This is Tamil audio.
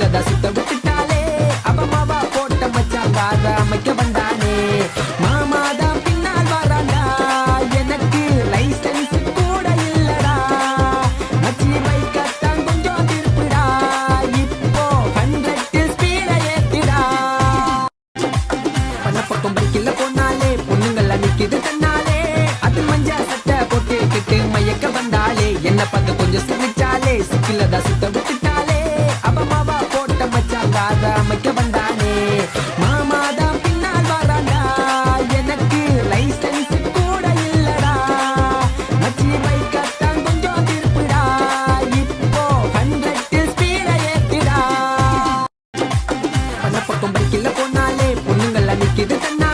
சிரிச்சாலே சிக்கிலதா சுத்த விட்டுட்டாலே. அவ மாவா போட்ட மச்சான் காத அமைக்க வந்தானே. மாமா தான் பின்னால் வராண்டா. எனக்கு லைசன்ஸ் கூட இல்லடா. மச்சி பைக்கத்தான் கொஞ்சம் திருப்புடா. இப்போ ஹண்ட்ரட் ஸ்பீட ஏத்துடா. பண்ண பக்கம் பைக்கில் போனாலே பொண்ணுங்கள தன்னாலே Did the night